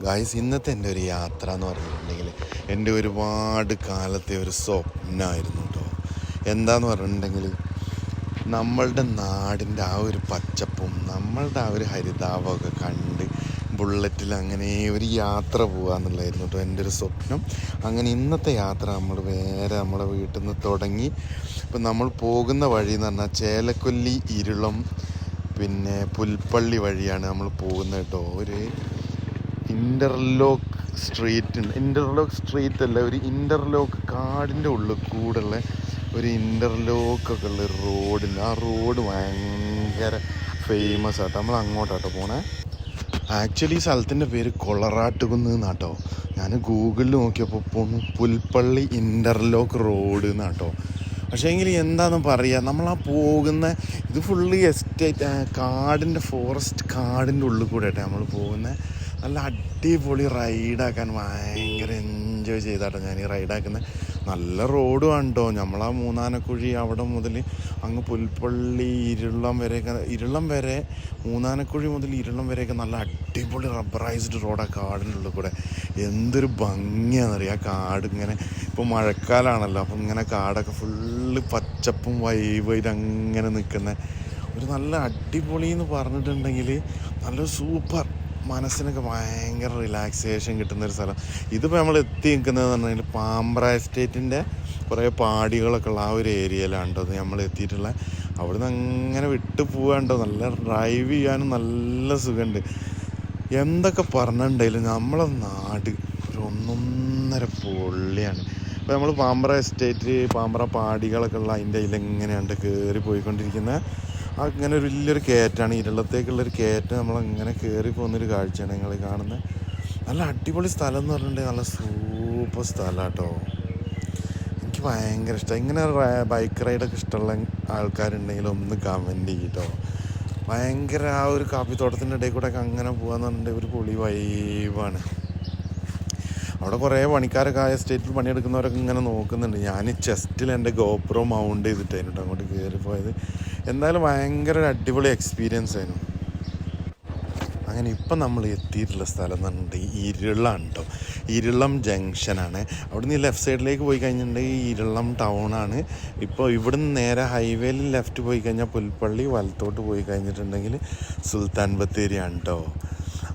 Guys ഇന്നത്തെ എന്റെ ഒരു യാത്ര എന്ന് പറഞ്ഞിട്ടുണ്ടെങ്കിൽ എന്റെ ഒരുപാട് കാലത്തെ ഒരു സ്വപ്നമായിരുന്നു കേട്ടോ എന്താന്ന് പറഞ്ഞിട്ടുണ്ടെങ്കിൽ നമ്മളുടെ നാടിന്റെ ആ ഒരു പച്ചപ്പും നമ്മളുടെ ആ ഒരു ഹരിതാപമൊക്കെ കണ്ട് ബുള്ളറ്റിൽ അങ്ങനെ ഒരു യാത്ര പോകാന്നുള്ളതായിരുന്നു കേട്ടോ എന്റെ ഒരു സ്വപ്നം. അങ്ങനെ ഇന്നത്തെ യാത്ര നമ്മൾ വേറെ നമ്മുടെ വീട്ടിൽ നിന്ന് തുടങ്ങി ഇപ്പം നമ്മൾ പോകുന്ന വഴി എന്ന് പറഞ്ഞാൽ ചേലക്കൊല്ലി ഇരുളം പിന്നെ പുൽപ്പള്ളി വഴിയാണ് നമ്മൾ പോകുന്നത് കേട്ടോ ഒരു ഇന്റർലോക്ക് സ്ട്രീറ്റ് ഇന്റർലോക്ക് സ്ട്രീറ്റ് അല്ല ഒരു ഇന്റർലോക്ക് കാടിന്റെ ഉള്ളിൽ കൂടെയുള്ള ഒരു ഇന്റർലോക്ക് ഒക്കെ ഉള്ള ഒരു റോഡിൽ ആ റോഡ് ഭയങ്കര ഫേമസ് ആട്ടോ. നമ്മൾ അങ്ങോട്ടാട്ടോ പോണേ. ആക്ച്വലി ഈ സ്ഥലത്തിന്റെ പേര് കൊളറാട്ടുകുന്ന് എന്നാട്ടോ. ഞാൻ ഗൂഗിളിൽ നോക്കിയപ്പോൾ പുൽപ്പള്ളി ഇന്റർലോക്ക് റോഡ് എന്നാട്ടോ. പക്ഷേ എങ്കിൽ എന്താണെന്ന് പറയുക നമ്മൾ ആ പോകുന്ന ഇത് ഫുള്ള് എസ്റ്റേറ്റ് കാടിന്റെ ഫോറസ്റ്റ് കാടിന്റെ ഉള്ളിൽ കൂടെ ആട്ടെ നമ്മൾ പോകുന്നത് നല്ല അടിപൊളി റൈഡാക്കാൻ ഭയങ്കര എൻജോയ് ചെയ്താട്ടോ ഞാൻ ഈ റൈഡാക്കുന്നത് നല്ല റോഡും ഉണ്ടോ നമ്മളാ മൂന്നാനക്കുഴി അവിടെ മുതൽ അങ്ങ് പുൽപ്പള്ളി ഇരുളം വരെയൊക്കെ ഇരുളം വരെ മൂന്നാനക്കുഴി മുതൽ ഇരുളം വരെയൊക്കെ നല്ല അടിപൊളി റബ്ബറൈസ്ഡ് റോഡാണ് കാടിന്റെ ഉള്ളിൽ കൂടെ. എന്തൊരു ഭംഗിയാണെന്നറിയാം ആ കാട് ഇങ്ങനെ ഇപ്പോൾ മഴക്കാലമാണല്ലോ അപ്പം ഇങ്ങനെ കാടൊക്കെ ഫുള്ള് പച്ചപ്പും വൈബായിട്ട് അങ്ങനെ നിൽക്കുന്ന ഒരു നല്ല അടിപൊളി എന്ന് പറഞ്ഞിട്ടുണ്ടെങ്കിൽ നല്ല സൂപ്പർ മനസ്സിനൊക്കെ ഭയങ്കര റിലാക്സേഷൻ കിട്ടുന്ന ഒരു സ്ഥലം. ഇതിപ്പോൾ നമ്മൾ എത്തി നിൽക്കുന്നത് പറഞ്ഞാൽ പാമ്പ്ര എസ്റ്റേറ്റിന്റെ കുറേ പാടികളൊക്കെ ഉള്ള ആ ഒരു ഏരിയയിലാണ് കേട്ടോ നമ്മൾ എത്തിയിട്ടുള്ള. അവിടുന്ന് അങ്ങനെ വിട്ടു പോകാണ്ടോ നല്ല ഡ്രൈവ് ചെയ്യാനും നല്ല സുഖമുണ്ട്. എന്തൊക്കെ പറഞ്ഞിട്ടുണ്ടെങ്കിലും നമ്മളെ നാട് ഒരു ഒന്നൊന്നര പൊള്ളിയാണ്. ഇപ്പോൾ നമ്മൾ പാമ്പ്ര എസ്റ്റേറ്റ് പാമ്പ്ര പാടികളൊക്കെ ഉള്ള അതിന്റെ ഇതിലെങ്ങനെയാണ് കയറി പോയിക്കൊണ്ടിരിക്കുന്നത് അങ്ങനെ ഒരു വലിയൊരു കയറ്റാണ്. ഇരുളത്തേക്കുള്ളൊരു കയറ്റം. നമ്മളങ്ങനെ കയറി പോകുന്നൊരു കാഴ്ചയാണ് നിങ്ങൾ കാണുന്നത് നല്ല അടിപൊളി സ്ഥലം എന്ന് പറഞ്ഞിട്ടുണ്ടെങ്കിൽ നല്ല സൂപ്പർ സ്ഥലം കേട്ടോ എനിക്ക് ഭയങ്കര ഇഷ്ടം. ഇങ്ങനെ ബൈക്ക് റൈഡൊക്കെ ഇഷ്ടമുള്ള ആൾക്കാരുണ്ടെങ്കിൽ ഒന്ന് കമന്റ് ചെയ്യട്ടോ. ഭയങ്കര ആ ഒരു കാപ്പിത്തോട്ടത്തിന്റെ ഇടയിൽ കൂടെ ഒക്കെ അങ്ങനെ പോകാന്ന് പറഞ്ഞിട്ടുണ്ടെങ്കിൽ ഒരു പൊളി വൈബാണ് അവിടെ കുറേ പണിക്കാരൊക്കെ ആ എസ്റ്റേറ്റിൽ പണിയെടുക്കുന്നവരൊക്കെ ഇങ്ങനെ നോക്കുന്നുണ്ട്. ഞാൻ ചെസ്റ്റിൽ എന്റെ ഗോപ്രോ മൗണ്ട് ചെയ്തിട്ടായിരുന്നു അങ്ങോട്ട് കയറി പോയത്. എന്തായാലും ഭയങ്കര ഒരു അടിപൊളി എക്സ്പീരിയൻസ് ആയിരുന്നു. അങ്ങനെ ഇപ്പം നമ്മൾ എത്തിയിട്ടുള്ള സ്ഥലം എന്ന് പറഞ്ഞിട്ടുണ്ടെങ്കിൽ ഇരുളം കേട്ടോ. ഇരുളം ജംഗ്ഷനാണ് അവിടെ നിന്ന് ലെഫ്റ്റ് സൈഡിലേക്ക് പോയി കഴിഞ്ഞിട്ടുണ്ടെങ്കിൽ ഇരുളം ടൗണാണ് ഇപ്പോൾ ഇവിടുന്ന് നേരെ ഹൈവേയിൽ ലെഫ്റ്റ് പോയി കഴിഞ്ഞാൽ പുൽപ്പള്ളി വലത്തോട്ട് പോയി കഴിഞ്ഞിട്ടുണ്ടെങ്കിൽ സുൽത്താൻ ബത്തേരിയാണ് കേട്ടോ.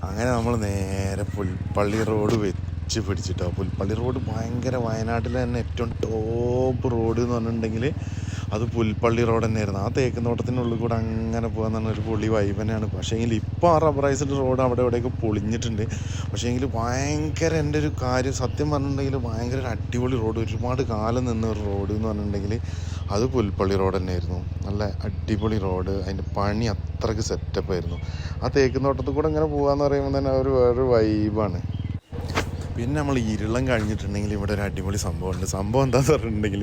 അങ്ങനെ നമ്മൾ നേരെ പുൽപ്പള്ളി റോഡ് വെച്ച് പിടിച്ചിട്ടോ പുൽപ്പള്ളി റോഡ് ഭയങ്കര വയനാട്ടിലെ തന്നെ ഏറ്റവും ടോപ്പ് റോഡ് എന്ന് പറഞ്ഞിട്ടുണ്ടെങ്കിൽ അത് പുൽപ്പള്ളി റോഡ് തന്നെയായിരുന്നു. ആ തേക്കുന്നോട്ടത്തിനുള്ളിൽ കൂടെ അങ്ങനെ പോകാൻ ഒരു പൊളി വൈബ് തന്നെയാണ്. പക്ഷേ എങ്കിൽ ഇപ്പോൾ ആ റബ്ബറൈസ്ഡ് റോഡ് അവിടെ ഇവിടെയൊക്കെ പൊളിഞ്ഞിട്ടുണ്ട്. പക്ഷേ എങ്കിൽ ഭയങ്കര എന്റെ ഒരു കാര്യം സത്യം പറഞ്ഞിട്ടുണ്ടെങ്കിൽ ഭയങ്കര ഒരു അടിപൊളി റോഡ് ഒരുപാട് കാലം നിന്ന ഒരു റോഡ് എന്ന് പറഞ്ഞിട്ടുണ്ടെങ്കിൽ അത് പുൽപ്പള്ളി റോഡ് തന്നെയായിരുന്നു. നല്ല അടിപൊളി റോഡ് അതിന്റെ പണി അത്രയ്ക്ക് സെറ്റപ്പായിരുന്നു ആ തേക്കുന്നോട്ടത്തിൽ കൂടെ ഇങ്ങനെ പോകാമെന്ന് പറയുമ്പോൾ തന്നെ ഒരു വേറൊരു വൈബാണ് പിന്നെ നമ്മൾ ഇരുളം കഴിഞ്ഞിട്ടുണ്ടെങ്കിൽ ഇവിടെ ഒരു അടിപൊളി സംഭവമുണ്ട്. സംഭവം എന്താന്ന് പറഞ്ഞിട്ടുണ്ടെങ്കിൽ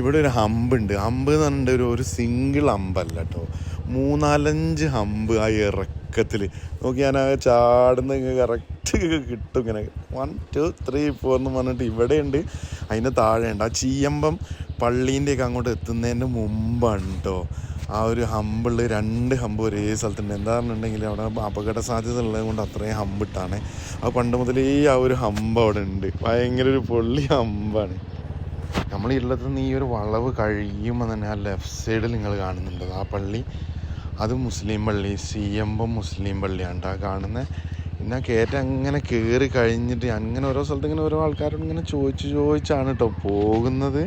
ഇവിടെ ഒരു ഹമ്പ് ഉണ്ട് ഹമ്പ് എന്ന് പറഞ്ഞിട്ട് ഒരു ഒരു സിംഗിൾ ഹമ്പല്ല കേട്ടോ മൂന്നാലഞ്ച് ഹമ്പ് ആ ഇറക്കത്തിൽ. നോക്കി ഞാൻ ആ ചാടുന്ന കറക്റ്റ് കിട്ടും ഇങ്ങനെ. വൺ ടു ത്രീ ഫോർ എന്ന് പറഞ്ഞിട്ട് ഇവിടെയുണ്ട്. അതിന്റെ താഴെയുണ്ട്. ആ ചീയമ്പം പള്ളീന്റെയൊക്കെ അങ്ങോട്ട് എത്തുന്നതിന്റെ മുമ്പാണ് കേട്ടോ ആ ഒരു ഹമ്പുള്ള രണ്ട് ഹമ്പ് ഒരേ സ്ഥലത്തുണ്ട്. എന്താണെന്നുണ്ടെങ്കിൽ അവിടെ അപകട സാധ്യത ഉള്ളത് കൊണ്ട് അത്രയും ഹമ്പിട്ടാണ് അത് പണ്ട് മുതലേ ആ ഒരു ഹമ്പ് അവിടെ ഉണ്ട്. ഭയങ്കര ഒരു പൊള്ളി ഹമ്പാണ്. നമ്മൾ ഇരുളത്ത് നിന്ന് ഈ ഒരു വളവ് കഴിയുമ്പോൾ തന്നെ ആ ലെഫ്റ്റ് സൈഡിൽ നിങ്ങൾ കാണുന്നുണ്ട്. ആ പള്ളി അത് മുസ്ലിം പള്ളി സി സിയമ്പം മുസ്ലിം പള്ളിയാണ് ആ കാണുന്നത് പിന്നെ കയറ്റം അങ്ങനെ കയറി കഴിഞ്ഞിട്ട് അങ്ങനെ ഓരോ സ്ഥലത്ത് ഇങ്ങനെ ഓരോ ആൾക്കാരോട് ഇങ്ങനെ ചോദിച്ച് ചോദിച്ചാണ് കേട്ടോ പോകുന്നത്.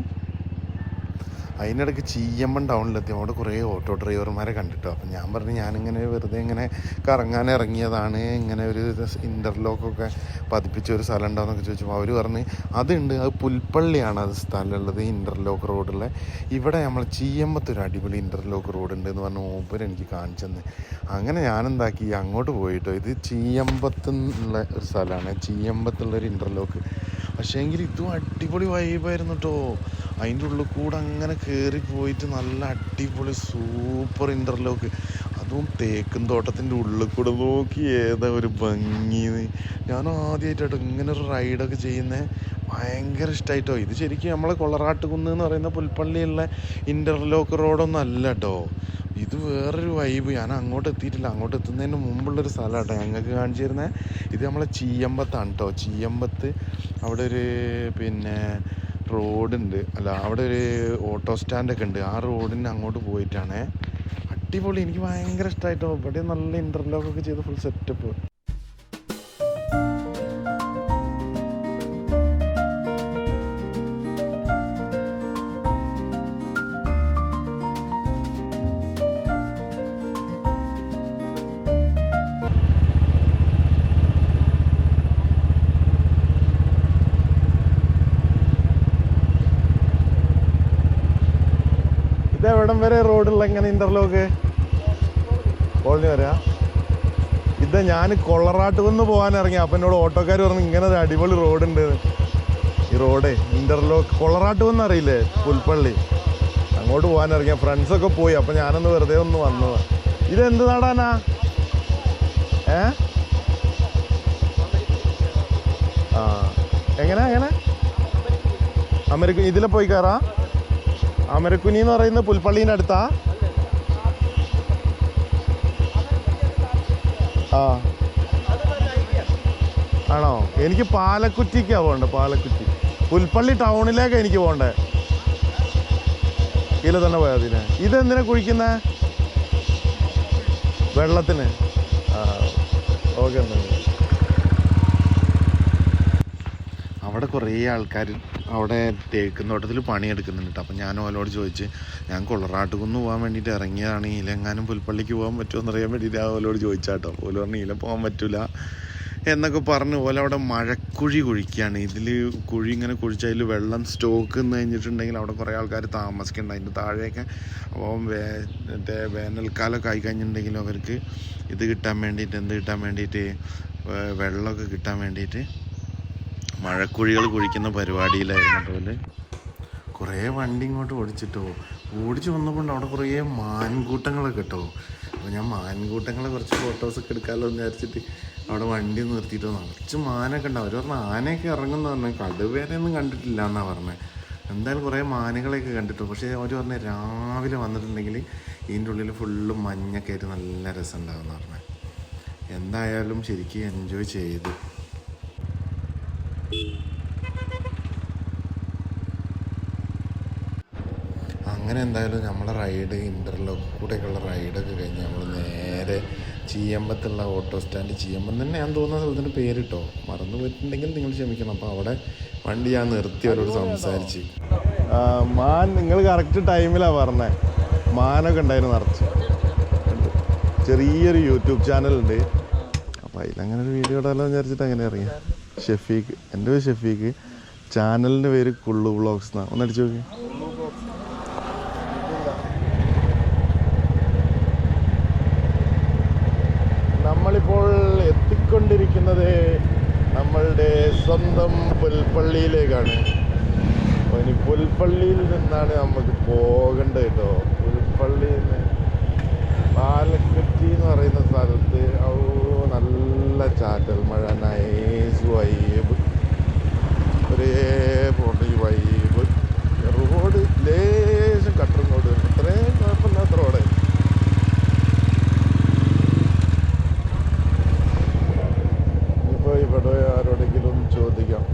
അതിനിടയ്ക്ക് ചീയമ്പൻ ടൗണിലെത്തി. അവിടെ കുറേ ഓട്ടോ ഡ്രൈവർമാരെ കണ്ടിട്ടോ. അപ്പം ഞാൻ പറഞ്ഞു ഞാനിങ്ങനെ വെറുതെ ഇങ്ങനെ കറങ്ങാൻ ഇറങ്ങിയതാണ്. ഇങ്ങനെ ഒരു ഇന്റർലോക്കൊക്കെ പതിപ്പിച്ച ഒരു സ്ഥലം ഉണ്ടോയെന്നൊക്കെ ചോദിച്ചപ്പോൾ അവർ പറഞ്ഞ് അതുണ്ട്. അത് പുൽപ്പള്ളിയാണ് അത് സ്ഥലമുള്ളത് ഇന്റർലോക്ക് റോഡുള്ള ഇവിടെ നമ്മൾ ചീയമ്പത്തൊരു അടിപൊളി ഇന്റർലോക്ക് റോഡ് ഉണ്ട് എന്ന് പറഞ്ഞ് മൂപ്പർ എനിക്ക് കാണിച്ചെന്ന് അങ്ങനെ ഞാനെന്താക്കി അങ്ങോട്ട് പോയിട്ടോ. ഇത് ചീയമ്പത്തുള്ള ഒരു സ്ഥലമാണ്. ചീയമ്പത്തുള്ളൊരു ഇന്റർലോക്ക് പക്ഷേ എങ്കിൽ ഇതും അടിപൊളി വൈബായിരുന്നു കേട്ടോ അതിന്റെ ഉള്ളിൽ കൂടെ അങ്ങനെ കയറി പോയിട്ട് നല്ല അടിപൊളി സൂപ്പർ ഇന്റർലോക്ക് അതും തേക്കും തോട്ടത്തിന്റെ ഉള്ളിൽ കൂടെ നോക്കി ഏതാ ഒരു ഭംഗി ഞാൻ ആദ്യമായിട്ടോ ഇങ്ങനെ ഒരു റൈഡൊക്കെ ചെയ്യുന്നത് ഭയങ്കര ഇഷ്ടമായിട്ടോ ഇത് ശരിക്കും നമ്മളെ കൊളറാട്ടുകുന്ന് എന്ന് പറയുന്ന പുൽപ്പള്ളിയുള്ള ഇന്റർലോക്ക് റോഡൊന്നും അല്ല കേട്ടോ ഇത് വേറൊരു വൈബ് ഞാൻ അങ്ങോട്ട് എത്തിയിട്ടില്ല. അങ്ങോട്ട് എത്തുന്നതിന് മുമ്പുള്ളൊരു സ്ഥലമാണ് കേട്ടോ ഞങ്ങൾക്ക് കാണിച്ചു തരുന്നത് ഇത് നമ്മളെ ചീയമ്പത്താണ് കേട്ടോ ചീയമ്പത്ത് അവിടെ ഒരു പിന്നെ റോഡുണ്ട്. അല്ല അവിടെ ഒരു ഓട്ടോ സ്റ്റാൻഡൊക്കെ ഉണ്ട്. ആ റോഡിന് അങ്ങോട്ട് പോയിട്ടാണേ. അടിപൊളി. എനിക്ക് ഭയങ്കര ഇഷ്ടമായിട്ടോ ഇവിടെ നല്ല ഇന്റർലോക്കൊക്കെ ചെയ്ത് ഫുൾ സെറ്റപ്പ് എവിടം വരെ റോഡുള്ള എങ്ങനെ ഇന്റർലോക്ക്? കോളനി വരാ. ഇത് ഞാൻ കൊള്ളറാട്ട് വന്ന് പോകാൻ ഇറങ്ങി അപ്പം എന്നോട് ഓട്ടോക്കാർ പറഞ്ഞു ഇങ്ങനെ ഒരു അടിപൊളി റോഡുണ്ട്. ഈ റോഡേ ഇന്റർലോക്ക് കൊളറാട്ട് വന്ന് അറിയില്ലേ? പുൽപ്പള്ളി. അങ്ങോട്ട് പോകാൻ ഇറങ്ങിയ ഫ്രണ്ട്സൊക്കെ പോയി. അപ്പം ഞാനൊന്ന് വെറുതെ ഒന്ന് വന്നത്. ഇത് എന്ത് നാടാനാ? ഏ? ആ. എങ്ങനെ എങ്ങനെ? അമേരിക്ക ഇതിലെ പോയി കയറാ അമരക്കുനി എന്ന് പറയുന്നത് പുൽപ്പള്ളീന്റെ അടുത്താ. ആ. ആണോ? എനിക്ക് പാലക്കുറ്റിക്കാണ് പോകേണ്ടത് പാലക്കുറ്റി. പുൽപ്പള്ളി ടൗണിലേക്ക് എനിക്ക് പോകണ്ടേ. ഇതിൽ തന്നെ പോയാൽ അതിന് ഇതെന്തിനാ കുഴിക്കുന്നത് വെള്ളത്തിന്. ആ ഓക്കെ അവിടെ കുറേ ആൾക്കാർ അവിടെ തേക്കുന്നോട്ടത്തിൽ പണിയെടുക്കുന്നുണ്ട് കേട്ടോ. അപ്പം ഞാൻ ഓലോട് ചോദിച്ച് ഞാൻ കൊള്ളറാട്ടുകുന്ന് പോകാൻ വേണ്ടിയിട്ട് ഇറങ്ങിയതാണ്. ഈലെങ്ങാനും പുൽപ്പള്ളിക്ക് പോകാൻ പറ്റുമോ എന്നറിയാൻ വേണ്ടിയിട്ട് ആ ഓലോട് ചോദിച്ചാട്ടോ ഓൽ പറഞ്ഞു ഈല പോകാൻ പറ്റില്ല എന്നൊക്കെ പറഞ്ഞ് ഓല അവിടെ മഴക്കുഴി കുഴിക്കുകയാണ്. ഇതിൽ കുഴി ഇങ്ങനെ കുഴിച്ചതിൽ വെള്ളം സ്റ്റോക്ക് എന്ന് കഴിഞ്ഞിട്ടുണ്ടെങ്കിൽ അവിടെ കുറേ ആൾക്കാർ താമസിക്കുന്നുണ്ട്. അതിന്റെ താഴെയൊക്കെ അപ്പോൾ വേ മറ്റേ വേനൽക്കാലമൊക്കെ ആയി അവർക്ക് ഇത് കിട്ടാൻ വേണ്ടിയിട്ട് എന്ത് കിട്ടാൻ വേണ്ടിയിട്ട് വെള്ളമൊക്കെ കിട്ടാൻ വേണ്ടിയിട്ട് മഴക്കുഴികൾ കുഴിക്കുന്ന പരിപാടിയിലായിരുന്നു പോലെ കുറേ വണ്ടി ഇങ്ങോട്ട് ഓടിച്ചിട്ടോ. ഓടിച്ച് വന്നപ്പോൾ അവിടെ കുറേ മാൻകൂട്ടങ്ങളൊക്കെ കേട്ടോ. അപ്പോൾ ഞാൻ മാൻകൂട്ടങ്ങളെ കുറച്ച് ഫോട്ടോസൊക്കെ എടുക്കാമല്ലോ എന്ന് വിചാരിച്ചിട്ട് അവിടെ വണ്ടി നിർത്തിയിട്ട്. നിറച്ച് മാനൊക്കെ ഉണ്ടാവും അവർ പറഞ്ഞാൽ ആനയൊക്കെ ഇറങ്ങുന്ന പറഞ്ഞു. കടുവേനൊന്നും കണ്ടിട്ടില്ല എന്നാണ് പറഞ്ഞത് എന്തായാലും കുറേ മാനുകളെയൊക്കെ കണ്ടിട്ടു. പക്ഷേ അവർ പറഞ്ഞ രാവിലെ വന്നിട്ടുണ്ടെങ്കിൽ ഇതിന്റെ ഉള്ളിൽ ഫുള്ള് മഞ്ഞൊക്കെ ആയിട്ട് നല്ല രസം ഉണ്ടാകുമെന്ന് പറഞ്ഞത് എന്തായാലും ശരിക്കും എൻജോയ് ചെയ്തു. അങ്ങനെ എന്തായാലും നമ്മളെ റൈഡ് ഇന്റർലോക്ക് കൂടെയൊക്കെയുള്ള റൈഡൊക്കെ കഴിഞ്ഞ് നമ്മൾ നേരെ ചീയമ്പത്തുള്ള ഓട്ടോ സ്റ്റാൻഡ് ചീയമ്പം തന്നെ ഞാൻ തോന്നുന്ന സ്ഥലത്തിന്റെ പേരിട്ടോ. മറന്നു പോയിട്ടുണ്ടെങ്കിൽ നിങ്ങൾ ക്ഷമിക്കണം. അപ്പോൾ അവിടെ വണ്ടി ഞാൻ നിർത്തി അവരോട് സംസാരിച്ച്. മാൻ നിങ്ങൾ കറക്റ്റ് ടൈമിലാണ് പറഞ്ഞത് മാനൊക്കെ ഉണ്ടായിരുന്നു നിറച്ച്. ചെറിയൊരു യൂട്യൂബ് ചാനലുണ്ട് അപ്പോൾ അതിലങ്ങനെ ഒരു വീഡിയോ ഇടാമല്ലോ വിചാരിച്ചിട്ട് അങ്ങനെ ഇറങ്ങി ഷെഫീഖ്. എന്റെ പേര് ഷെഫീഖ്. ചാനലിന്റെ പേര് കുള്ളു വ്ളോഗ്സ് എന്നാണ് ഒന്ന് അടിച്ചു നോക്കി. നമ്മളിപ്പോൾ എത്തിക്കൊണ്ടിരിക്കുന്നത് നമ്മളുടെ സ്വന്തം പുൽപ്പള്ളിയിലേക്കാണ്. ഇനി പുൽപ്പള്ളിയിൽ നിന്നാണ് നമുക്ക് പോകേണ്ടത് കേട്ടോ. പുൽപ്പള്ളിയിൽ നിന്ന് പാലക്കുറ്റി എന്ന് പറയുന്ന സ്ഥലത്ത് ഔ നല്ല ചാറ്റൽ മഴ. ഒരേ പോകേണ്ട ഈ വൈബ്. റോഡ് ലേശം കട്ടറും കൊണ്ട് അത്രയും കുഴപ്പമില്ലാത്ത റോഡ്. ഇപ്പോൾ ഇവിടെ ആരോടെങ്കിലും ചോദിക്കാം.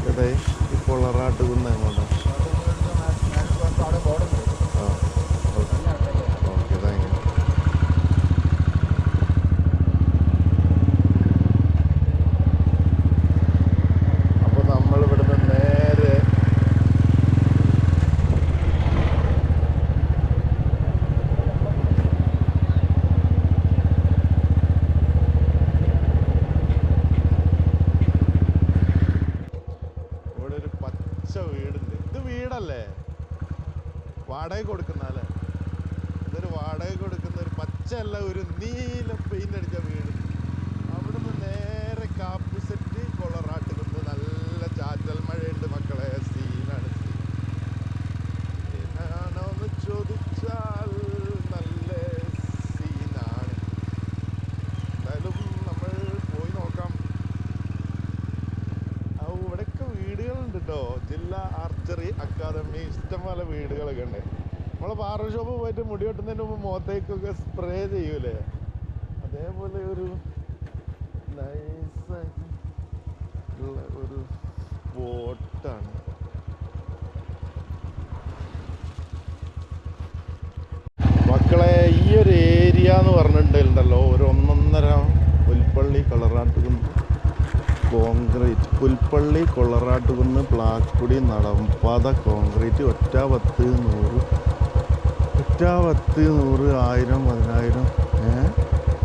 ഇവിടെ ഉള്ള റാട്ട് കുന്ന എങ്ങോട്ടാ ആ ഓക്കെ താങ്ക് യു അപ്പോൾ നമ്മൾ ഇവിടുന്ന് നേരെ ഇവിടെ ഒരു പച്ച വീടുണ്ട് ഇത് വീടല്ലേ വാടക കൊടുക്കുന്ന അല്ലേ ഇതൊരു വാടക കൊടുക്കുന്ന ഒരു പച്ചയല്ല ഒരു നീല പെയിന്റ് അടിച്ച വീട് അവിടുന്ന് നേരെ കാപ്പുസെറ്റ് കൊളറാട്ട് കുന്ന് നല്ല ചാറ്റൽ മഴയുണ്ട് മക്കളെ അക്കാദമി ഇഷ്ടംപോലെ വീടുകളൊക്കെ ഉണ്ട്. നമ്മളെ ബാർബർ ഷോപ്പ് പോയിട്ട് മുടി വെട്ടുന്നതിന് മുമ്പ് മുഖത്തേക്കൊക്കെ സ്പ്രേ ചെയ്യൂലേ? അതേപോലെ ഒരു ഉള്ള ഒരു സ്പോട്ടാണ് മക്കളെ ഈ ഒരു ഏരിയ എന്ന് പറഞ്ഞിട്ടുണ്ടല്ലോ ഒരു ഒന്നൊന്നര പുൽപ്പള്ളി കളറാട്ടുകുന്ന് കോൺക്രീറ്റ് പുൽപ്പള്ളി കൊളറാട്ടുകുന്ന് പ്ലാക്കുടി നടപ്പാത കോൺക്രീറ്റ് ഒറ്റ പത്ത് നൂറ്. ഒറ്റ പത്ത് നൂറ് ആയിരം പതിനായിരം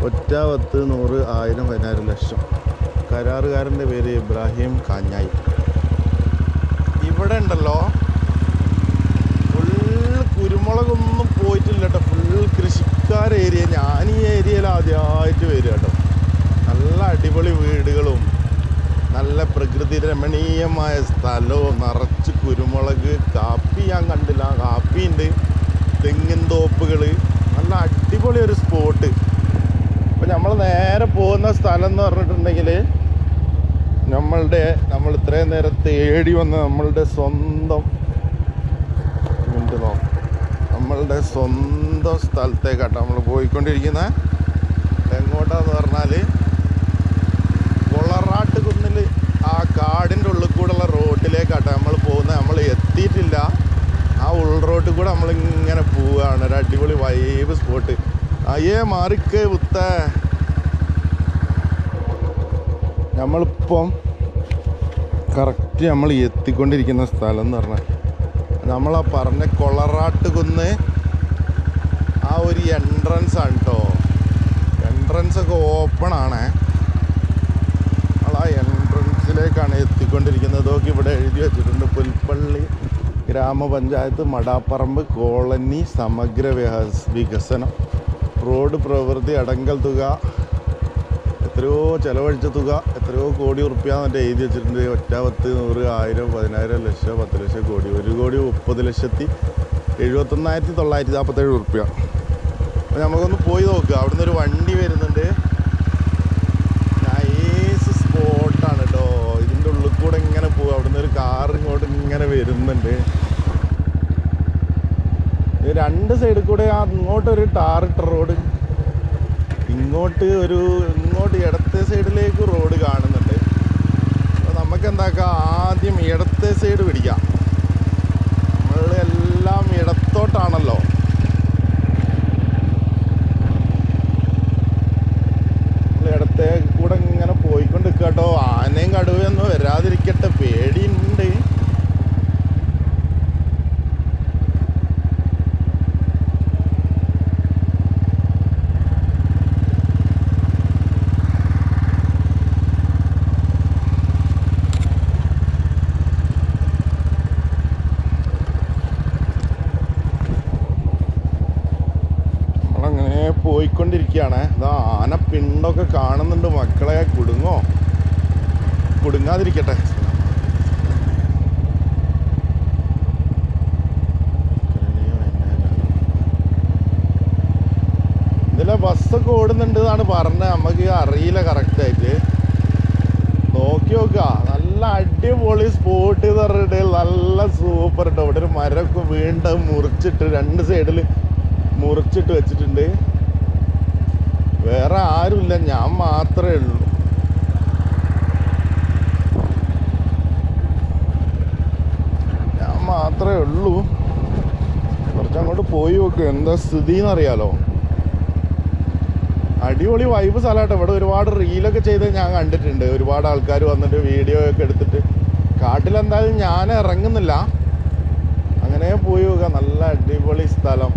ഒറ്റ പത്ത് നൂറ് ആയിരം പതിനായിരം ലക്ഷം. കരാറുകാരന്റെ പേര് ഇബ്രാഹിം കാഞ്ഞായി. ഇവിടെ ഉണ്ടല്ലോ ഫുൾ കുരുമുളകൊന്നും പോയിട്ടില്ല കേട്ടോ ഫുൾ കൃഷിക്കാർ ഏരിയ ഞാൻ ഈ ഏരിയയിൽ ആദ്യമായിട്ട് വരിക കേട്ടോ നല്ല അടിപൊളി വീടുകളും നല്ല പ്രകൃതി രമണീയമായ സ്ഥലവും നിറച്ച് കുരുമുളക് കാപ്പി ഞാൻ കണ്ടില്ല. കാപ്പി ഉണ്ട്. തെങ്ങിൻ തോപ്പുകൾ നല്ല അടിപൊളി ഒരു സ്പോട്ട് അപ്പോൾ നമ്മൾ നേരെ പോകുന്ന സ്ഥലം എന്ന് പറഞ്ഞിട്ടുണ്ടെങ്കിൽ നമ്മളുടെ നമ്മൾ ഇത്രയും നേരം തേടി വന്ന നമ്മളുടെ സ്വന്തം മിണ്ടുന്നോ നമ്മളുടെ സ്വന്തം സ്ഥലത്തേക്കാട്ടോ നമ്മൾ പോയിക്കൊണ്ടിരിക്കുന്ന. എങ്ങോട്ടാന്ന് പറഞ്ഞാൽ കൊളറാട്ട് കുന്നിൽ ആ കാടിന്റെ ഉള്ളിൽ കൂടെയുള്ള റോട്ടിലേക്കാട്ടെ നമ്മൾ പോകുന്നത്. നമ്മൾ എത്തിയിട്ടില്ല. ആ ഉൾ റോഡിൽ കൂടെ നമ്മളിങ്ങനെ പോവുകയാണ്. ഒരു അടിപൊളി വൈബ് സ്പോട്ട് അയ്യേ മാറിക്ക് ഉത്ത നമ്മളിപ്പം കറക്റ്റ് നമ്മൾ എത്തിക്കൊണ്ടിരിക്കുന്ന സ്ഥലം എന്ന് പറഞ്ഞാൽ നമ്മളാ പറഞ്ഞ കൊളറാട്ട് കുന്ന് ആ ഒരു എൻട്രൻസ് ആണ് കേട്ടോ എൻട്രൻസ് ഒക്കെ ഓപ്പൺ ആണേ. ആ എൻട്രൻസിലേക്കാണ് എത്തിക്കൊണ്ടിരിക്കുന്നത്. നോക്കി ഇവിടെ എഴുതി വെച്ചിട്ടുണ്ട്. പുൽപ്പള്ളി ഗ്രാമപഞ്ചായത്ത് മടാപ്പറമ്പ് കോളനി സമഗ്ര വികസ് വികസനം റോഡ് പ്രവൃത്തി അടങ്കൽ തുക എത്രയോ ചിലവഴിച്ച തുക എത്രയോ കോടി ഉറുപ്പ്യ എന്നിട്ട് എഴുതി വെച്ചിട്ടുണ്ട്. ഒറ്റ പത്ത് നൂറ് ആയിരം പതിനായിരം ലക്ഷം പത്ത് ലക്ഷം കോടി ഒരു കോടി മുപ്പത് ലക്ഷത്തി എഴുപത്തൊന്നായിരത്തി തൊള്ളായിരത്തി നാൽപ്പത്തേഴ് ഉറുപ്പ്യ. അപ്പോൾ നമുക്കൊന്ന് പോയി നോക്കുക അവിടുന്ന് ഒരു വണ്ടി വരുന്നുണ്ട് നൈസ് സ്പോട്ടാണ് കേട്ടോ ഇതിന്റെ ഉള്ളിൽ കൂടെ ഇങ്ങനെ പോകും അവിടുന്ന് ഒരു കാർ ഇങ്ങോട്ട് ഇങ്ങനെ വരുന്നുണ്ട്. രണ്ട് സൈഡിൽ കൂടെ ആ ഇങ്ങോട്ടൊരു ടാറിട്ട റോഡ് ഇങ്ങോട്ട് ഒരു ഇങ്ങോട്ട് ഇടത്തെ സൈഡിലേക്ക് റോഡ് കാണുന്നുണ്ട്. അപ്പോൾ നമുക്ക് എന്താക്കാം ആദ്യം ഇടത്തെ സൈഡ് പിടിക്കാം. നമ്മൾ എല്ലാം ഇടത്തോട്ടാണല്ലോ. ഇടത്തെ കൂടെ ഇങ്ങനെ പോയിക്കൊണ്ട് കേട്ടോ ആനയും കടുവയൊന്നും വരാതിരിക്കട്ടെ. പേടിയുണ്ട് നമ്മളങ്ങനെ പോയിക്കൊണ്ടിരിക്കുകയാണ്. ഇതാ ആന പിണ്ടൊക്കെ കാണുന്നുണ്ട്. മക്കളെ കുടുങ്ങോ? കുടുങ്ങാതിരിക്കട്ടെ. ഇതിലെ ബസ്സൊക്കെ ഓടുന്നുണ്ട് എന്നാണ് പറഞ്ഞത്. നമുക്ക് അറിയില്ല കറക്റ്റായിട്ട് നോക്കി നോക്കുക. നല്ല അടിപൊളി സ്പോട്ട് എന്ന് പറഞ്ഞിട്ട് നല്ല സൂപ്പർ കേട്ടോ ഇവിടെ ഒരു മരമൊക്കെ വീണ്ടും മുറിച്ചിട്ട് രണ്ട് സൈഡിൽ മുറിച്ചിട്ട് വെച്ചിട്ടുണ്ട്. വേറെ ആരുമില്ല ഞാൻ മാത്രമേ ഉള്ളൂ. ഞാൻ മാത്രമേ ഉള്ളൂ. കുറച്ചങ്ങോട്ട് പോയി നോക്ക് എന്താ സ്ഥിതി എന്നറിയാലോ? അടിപൊളി വൈബ് സ്ഥലമാട്ടോ. ഇവിടെ ഒരുപാട് റീലൊക്കെ ചെയ്ത് ഞാൻ കണ്ടിട്ടുണ്ട്. ഒരുപാട് ആൾക്കാർ വന്നിട്ട് വീഡിയോ ഒക്കെ എടുത്തിട്ട്. കാട്ടിലെന്തായാലും ഞാൻ ഇറങ്ങുന്നില്ല. അങ്ങനെ പോയി നോക്കുക നല്ല അടിപൊളി സ്ഥലം.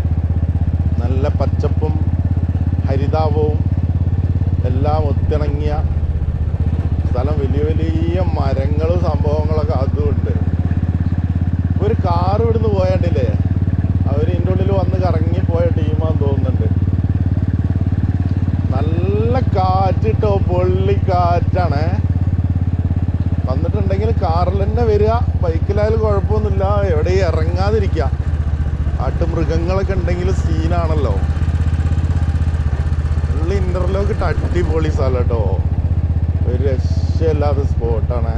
നല്ല പച്ചപ്പും ഹരിതാപവും എല്ലാം ഒത്തിണങ്ങിയ സ്ഥലം. വലിയ വലിയ മരങ്ങളും സംഭവങ്ങളൊക്കെ അതുമുണ്ട് ഒരു കാർ ഇവിടുന്ന് പോയണ്ടില്ലേ? അവർ ഇതിന്റെ ഉള്ളിൽ വന്ന് കറങ്ങി പോയ ടീമാന്ന് തോന്നുന്നുണ്ട്. നല്ല കാറ്റിട്ടോ പൊള്ളി കാറ്റാണ് വന്നിട്ടുണ്ടെങ്കിൽ കാറിൽ തന്നെ വരിക. ബൈക്കിലായാലും കുഴപ്പമൊന്നുമില്ല. എവിടെയും ഇറങ്ങാതിരിക്കുക. കാട്ടുമൃഗങ്ങളൊക്കെ ഉണ്ടെങ്കിൽ സീനാണല്ലോ ഉള്ള ഇന്റർലോക്ക് ഇട്ട് അടിപൊളി സ്ഥലം കേട്ടോ ഒരു രക്ഷയില്ലാത്ത സ്പോട്ടാണ്.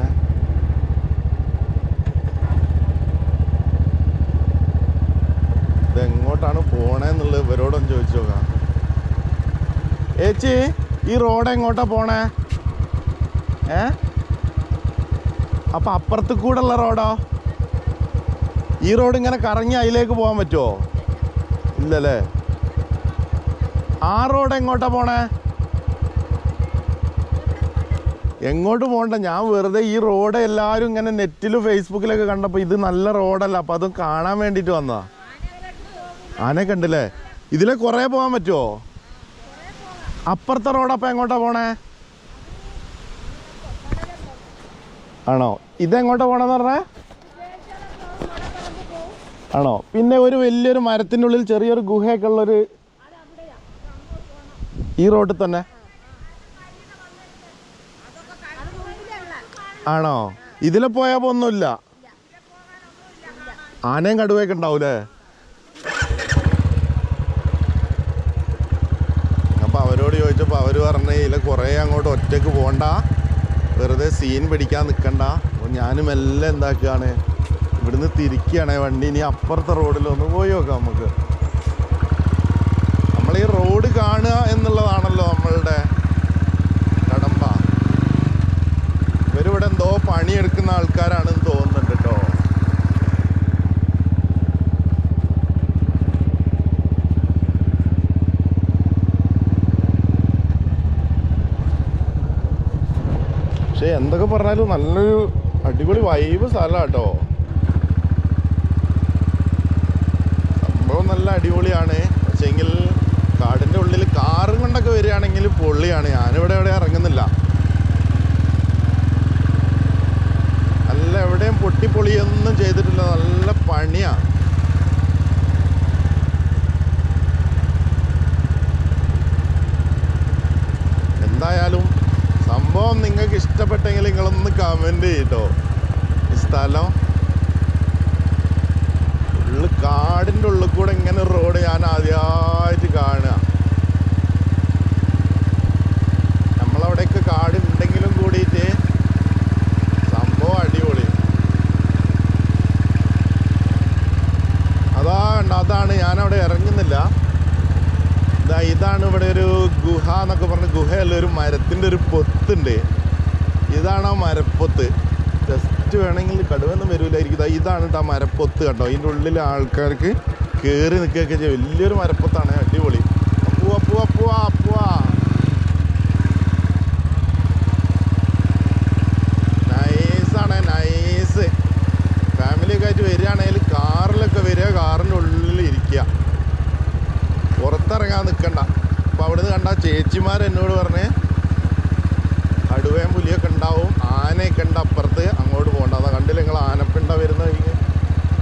ഇതെങ്ങോട്ടാണ് പോണേന്നുള്ളത് ഇവരോടൊന്ന് ചോദിച്ചു നോക്കാം. ഏച്ചി ഈ റോഡ് എങ്ങോട്ടാ പോണേ? ഏ? അപ്പൊ അപ്പുറത്ത് കൂടെ ഉള്ള റോഡോ? ഈ റോഡ് ഇങ്ങനെ കറങ്ങി അതിലേക്ക് പോകാൻ പറ്റുമോ ഇല്ലല്ലേ? ആ റോഡ് എങ്ങോട്ടാ പോണേ? എങ്ങോട്ട് പോകണ്ട ഞാൻ വെറുതെ ഈ റോഡ് എല്ലാവരും ഇങ്ങനെ നെറ്റിലും ഫേസ്ബുക്കിലൊക്കെ കണ്ടപ്പോൾ ഇത് നല്ല റോഡല്ല അപ്പം അതും കാണാൻ വേണ്ടിയിട്ട് വന്നതാ. ആനെ കണ്ടല്ലേ? ഇതിലെ കുറേ പോകാൻ പറ്റുമോ അപ്പുറത്തെ റോഡ് അപ്പം എങ്ങോട്ടാ പോണേ? ആണോ? ഇതെങ്ങോട്ടാ പോണെന്ന് പറഞ്ഞേ? ആണോ? പിന്നെ ഒരു വലിയൊരു മരത്തിന്റെ ഉള്ളിൽ ചെറിയൊരു ഗുഹയൊക്കെ ഉള്ളൊരു ഈ റോഡിൽ തന്നെ? ആണോ? ഇതിലെ പോയാൽ ഒന്നുമില്ല ആനയും കടുവയൊക്കെ ഉണ്ടാവൂലേ? അപ്പൊ അവരോട് ചോദിച്ചപ്പോൾ അവർ പറഞ്ഞ ഇതിൽ കുറേ അങ്ങോട്ട് ഒറ്റയ്ക്ക് പോകണ്ട. വെറുതെ സീൻ പിടിക്കാൻ നിൽക്കണ്ട അപ്പോൾ ഞാനും എല്ലാം എന്താക്കുകയാണ് ഇവിടുന്ന് തിരിക്കുകയാണ് വണ്ടി. ഇനി അപ്പുറത്തെ റോഡിലൊന്ന് പോയി നോക്കാം നമുക്ക്. റോഡ് കാണുക എന്നുള്ളതാണല്ലോ നമ്മളുടെ കടമ്പ. ഇവരിവിടെ എന്തോ പണിയെടുക്കുന്ന ആൾക്കാരാണെന്ന് തോന്നുന്നുണ്ട് കേട്ടോ പക്ഷെ എന്തൊക്കെ പറഞ്ഞാലും നല്ലൊരു അടിപൊളി വൈബ് സ്ഥലമാണ് കേട്ടോ സംഭവം നല്ല അടിപൊളിയാണ്. പക്ഷെങ്കിൽ കാടിന്റെ ഉള്ളിൽ കാറും കൊണ്ടൊക്കെ വരികയാണെങ്കിൽ പൊള്ളിയാണ്. ഞാനിവിടെ എവിടെ ഇറങ്ങുന്നില്ല. നല്ല എവിടെയും പൊട്ടിപ്പൊളിയൊന്നും ചെയ്തിട്ടില്ല. നല്ല പണിയാണ് എന്തായാലും സംഭവം നിങ്ങൾക്ക് ഇഷ്ടപ്പെട്ടെങ്കിൽ നിങ്ങളൊന്ന് കമന്റ് ചെയ്യട്ടോ. ഈ സ്ഥലം കാടിന്റെ ഉള്ളിൽ കൂടെ ഇങ്ങനെ റോഡ് ഞാൻ ആദ്യമായിട്ട് കാണുക. നമ്മളവിടെയൊക്കെ കാട് ഉണ്ടെങ്കിലും കൂടിയിട്ട് സംഭവം അടിപൊളി. അതാ അതാണ് ഞാനവിടെ ഇറങ്ങുന്നില്ല. ഇതാ ഇതാണ് ഇവിടെ ഒരു ഗുഹ എന്നൊക്കെ പറഞ്ഞ ഗുഹയല്ല ഒരു മരത്തിന്റെ ഒരു പൊത്തുണ്ട് ഇതാണ് ആ മരപ്പൊത്ത് ജസ്റ്റ് വേണമെങ്കിൽ കടുവൊന്നും വരൂലായിരിക്കും ഇതാ ഇതാണ് കേട്ടോ മരപ്പൊത്ത് കണ്ടോ? ഇതിന്റെ ഉള്ളിൽ ആൾക്കാർക്ക് കയറി നിൽക്കുകയൊക്കെ ചെയ്യും. വലിയൊരു മരപ്പൊത്താണ്. അടിപൊളി. പോവാ പോവാ പോവാ പോവാ. നൈസാണ് നൈസ് ഫാമിലിയൊക്കെ ആയിട്ട് വരികയാണെങ്കിൽ കാറിലൊക്കെ വരിക കാറിന്റെ ഉള്ളിൽ ഇരിക്കുക. പുറത്തിറങ്ങാൻ നിൽക്കണ്ട അപ്പോൾ അവിടുന്ന് കണ്ട ചേച്ചിമാർ എന്നോട് പറഞ്ഞ് കടുവയും പുലിയൊക്കെ ഉണ്ടാവും. ആനയൊക്കെ ഉണ്ട് അപ്പുറത്ത് അങ്ങോട്ട് പോകണ്ട. അതാ കണ്ടില്ല നിങ്ങൾ ആനപ്പിണ്ട വരുന്ന വഴിക്ക്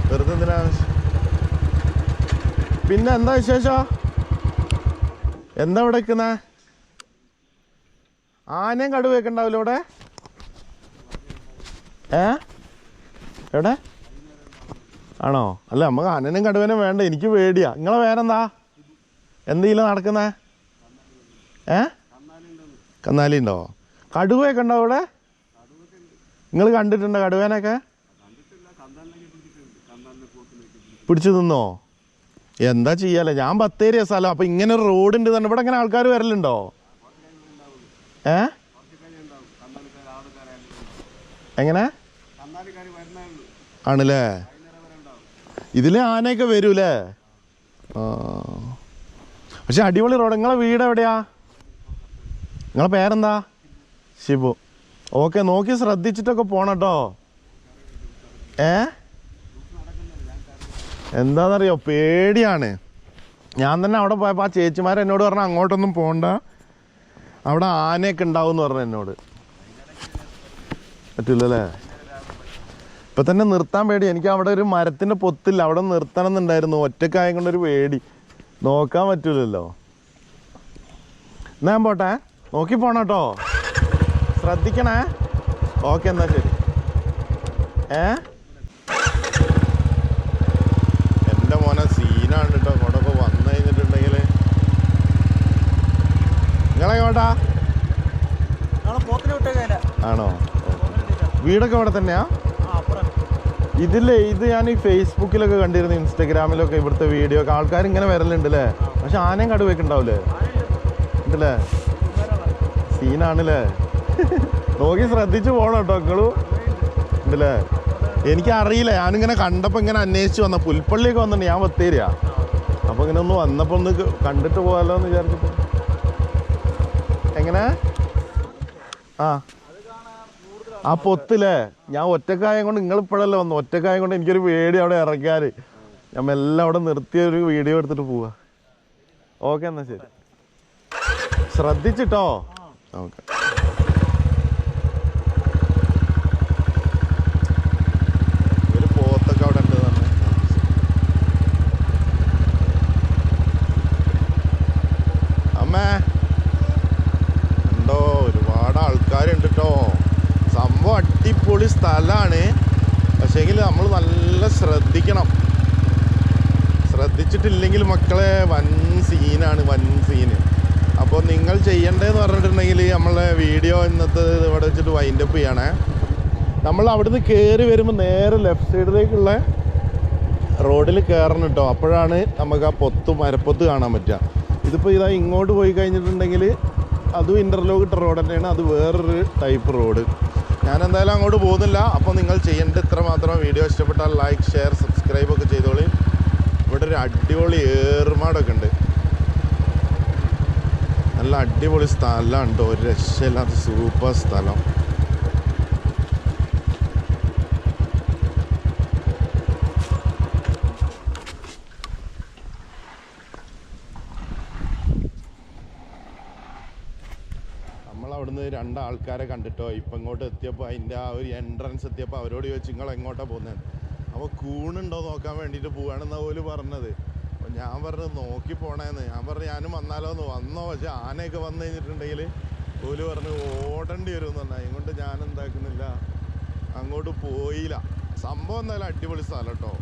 വെറുതെ എന്തിനാ? പിന്നെ എന്താ വിശേഷം? എന്താ ഇവിടെ നിൽക്കുന്ന? ആനയും കടുവയൊക്കെ ഉണ്ടാവില്ല ഇവിടെ? ഏ? എവിടെ? ആണോ? അല്ല നമുക്ക് ആനനും കടുവനും വേണ്ട. എനിക്ക് പേടിയാ. നിങ്ങളെ വേറെന്താ എന്തെങ്കിലും നടക്കുന്നേ? ഏ? കന്നാലി ഉണ്ടോ കടുവയൊക്കെ ഉണ്ടോ ഇവിടെ? നിങ്ങൾ കണ്ടിട്ടുണ്ടോ കടുവേനൊക്കെ പിടിച്ചു നിന്നോ? എന്താ ചെയ്യാലേ? ഞാൻ ബത്തേരിയ സ്ഥലം. അപ്പൊ ഇങ്ങനെ ഒരു റോഡ് ഉണ്ട് തന്നെ. ഇവിടെ ഇങ്ങനെ ആൾക്കാർ വരലുണ്ടോ? ഏ? എങ്ങനെ? ആണല്ലേ? ഇതിൽ ആനയൊക്കെ വരൂലേ പക്ഷെ അടിപൊളി റോഡ് നിങ്ങളെ വീട് എവിടെയാ? നിങ്ങളെ പേരെന്താ? ശിബു ഓക്കെ നോക്കി ശ്രദ്ധിച്ചിട്ടൊക്കെ പോണം കേട്ടോ. ഏ? എന്താണെന്നറിയോ പേടിയാണ്. ഞാൻ തന്നെ അവിടെ പോയപ്പോൾ ആ ചേച്ചിമാർ എന്നോട് പറഞ്ഞു അങ്ങോട്ടൊന്നും പോകണ്ട അവിടെ ആനയൊക്കെ ഉണ്ടാവും എന്ന് പറഞ്ഞു എന്നോട്. പറ്റില്ലല്ലേ ഇപ്പം തന്നെ നിർത്താൻ പേടി. എനിക്ക് അവിടെ ഒരു മരത്തിന്റെ പൊത്തില്ല. അവിടെ നിർത്തണം എന്നുണ്ടായിരുന്നു ഒറ്റക്കായ കൊണ്ടൊരു പേടി. നോക്കാൻ പറ്റൂലല്ലോ. എന്നാ പോട്ടെ. നോക്കി പോണം കേട്ടോ. ശ്രദ്ധിക്കണേ. ഓക്കെ എന്നാ ശരി. ഏ എന്റെ മോനെ സീനാണ് കേട്ടോ ഇങ്ങോട്ടൊക്കെ വന്നു കഴിഞ്ഞിട്ടുണ്ടെങ്കിൽ നിങ്ങളെങ്ങോട്ടാ ആണോ? വീടൊക്കെ ഇവിടെ തന്നെയാ? ഇതില്ലേ ഇത് ഞാൻ ഈ ഫേസ്ബുക്കിലൊക്കെ കണ്ടിരുന്നു ഇൻസ്റ്റഗ്രാമിലൊക്കെ ഇവിടുത്തെ വീഡിയോ ഒക്കെ. ആൾക്കാർ ഇങ്ങനെ വരലുണ്ട് അല്ലേ പക്ഷെ ആനയും കടുവയൊക്കെ ഉണ്ടാവില്ലേ? ഉണ്ടല്ലേ? സീനാണല്ലേ? നോക്കി ശ്രദ്ധിച്ചു പോണം കേട്ടോ നിങ്ങളു ഉണ്ടല്ലേ? എനിക്കറിയില്ല ഞാനിങ്ങനെ കണ്ടപ്പോൾ ഇങ്ങനെ അന്വേഷിച്ച് വന്ന പുൽപ്പള്ളിയൊക്കെ വന്നിട്ടുണ്ട് ഞാൻ ബത്തേരിയാ അപ്പോൾ ഇങ്ങനെ ഒന്ന് വന്നപ്പോൾ ഒന്ന് കണ്ടിട്ട് പോകാലോ എന്ന് വിചാരിച്ചിട്ട് എങ്ങനെ? ആ. ആ പൊത്തില്ലേ ഞാൻ ഒറ്റക്കായം കൊണ്ട് നിങ്ങൾ ഇപ്പോഴല്ലേ വന്നു? ഒറ്റക്കായം കൊണ്ട് എനിക്കൊരു വീഡിയോ അവിടെ ഇറക്കാൻ ഞാൻ എല്ലാം അവിടെ നിർത്തിയ ഒരു വീഡിയോ എടുത്തിട്ട് പോവാ. ഓക്കെ എന്നാ ശരി. ശ്രദ്ധിച്ചിട്ടോ? ഓക്കെ ഒരു പോത്തൊക്കെ അവിടെ ഉണ്ട് തന്നെ അമ്മേ ഉണ്ടോ ഒരുപാട് ആൾക്കാരുണ്ട് കേട്ടോ സംഭവം അടിപൊളി സ്ഥലമാണ് പക്ഷേങ്കിൽ നമ്മൾ നല്ല ശ്രദ്ധിക്കണം. ശ്രദ്ധിച്ചിട്ടില്ലെങ്കിൽ മക്കളെ വൻ സീനാണ് വൻ സീന്. അപ്പോൾ നിങ്ങൾ ചെയ്യേണ്ടതെന്ന് പറഞ്ഞിട്ടുണ്ടെങ്കിൽ നമ്മളെ വീഡിയോ ഇന്നത്തെ ഇവിടെ വെച്ചിട്ട് വൈൻഡ് അപ്പ് ചെയ്യണേ. നമ്മൾ അവിടുന്ന് കയറി വരുമ്പോൾ നേരെ ലെഫ്റ്റ് സൈഡിലേക്കുള്ള റോഡിൽ കയറണം കേട്ടോ അപ്പോഴാണ് നമുക്ക് ആ പൊത്ത് മരപ്പൊത്ത് കാണാൻ പറ്റുക. ഇതിപ്പോൾ ഇതാ ഇങ്ങോട്ട് പോയി കഴിഞ്ഞിട്ടുണ്ടെങ്കിൽ അതും ഇന്റർലോക്ക് ഇട്ട റോഡ് തന്നെയാണ്. അത് വേറൊരു ടൈപ്പ് റോഡ് ഞാൻ എന്തായാലും അങ്ങോട്ട് പോകുന്നില്ല. അപ്പോൾ നിങ്ങൾ ചെയ്യേണ്ട ഇത്ര മാത്രം വീഡിയോ ഇഷ്ടപ്പെട്ടാൽ ലൈക്ക് ഷെയർ സബ്സ്ക്രൈബ് ഒക്കെ ചെയ്തോളി. ഇവിടെ ഒരു അടിപൊളി ഏറുമാടൊക്കെ ഉണ്ട്. നല്ല അടിപൊളി സ്ഥലമാണ് കേട്ടോ ഒരു രക്ഷയില്ലാത്ത സൂപ്പർ സ്ഥലം നമ്മൾ അവിടുന്ന് രണ്ട് ആൾക്കാരെ കണ്ടിട്ടോ? ഇപ്പം ഇങ്ങോട്ട് എത്തിയപ്പോൾ അതിന്റെ ആ ഒരു എൻട്രൻസ് എത്തിയപ്പോൾ അവരോട് ചോദിച്ചു നിങ്ങൾ എങ്ങോട്ടാണ് പോകുന്നത് അപ്പോൾ കൂണുണ്ടോ നോക്കാൻ വേണ്ടിയിട്ട് പോവാണെന്നാ പോലും പറഞ്ഞത്. അപ്പോൾ ഞാൻ പറഞ്ഞു നോക്കി പോണേന്ന്. ഞാൻ പറഞ്ഞു ഞാനും വന്നാലോ എന്ന് വന്നോ പക്ഷെ ആനയൊക്കെ വന്നു കഴിഞ്ഞിട്ടുണ്ടെങ്കിൽ ഓൽ പറഞ്ഞു ഓടേണ്ടി വരും എന്ന് പറഞ്ഞാൽ അതുകൊണ്ട് ഞാൻ എന്താക്കുന്നില്ല അങ്ങോട്ട് പോയില്ല. സംഭവം എന്തായാലും അടിപൊളി സ്ഥലം കേട്ടോ.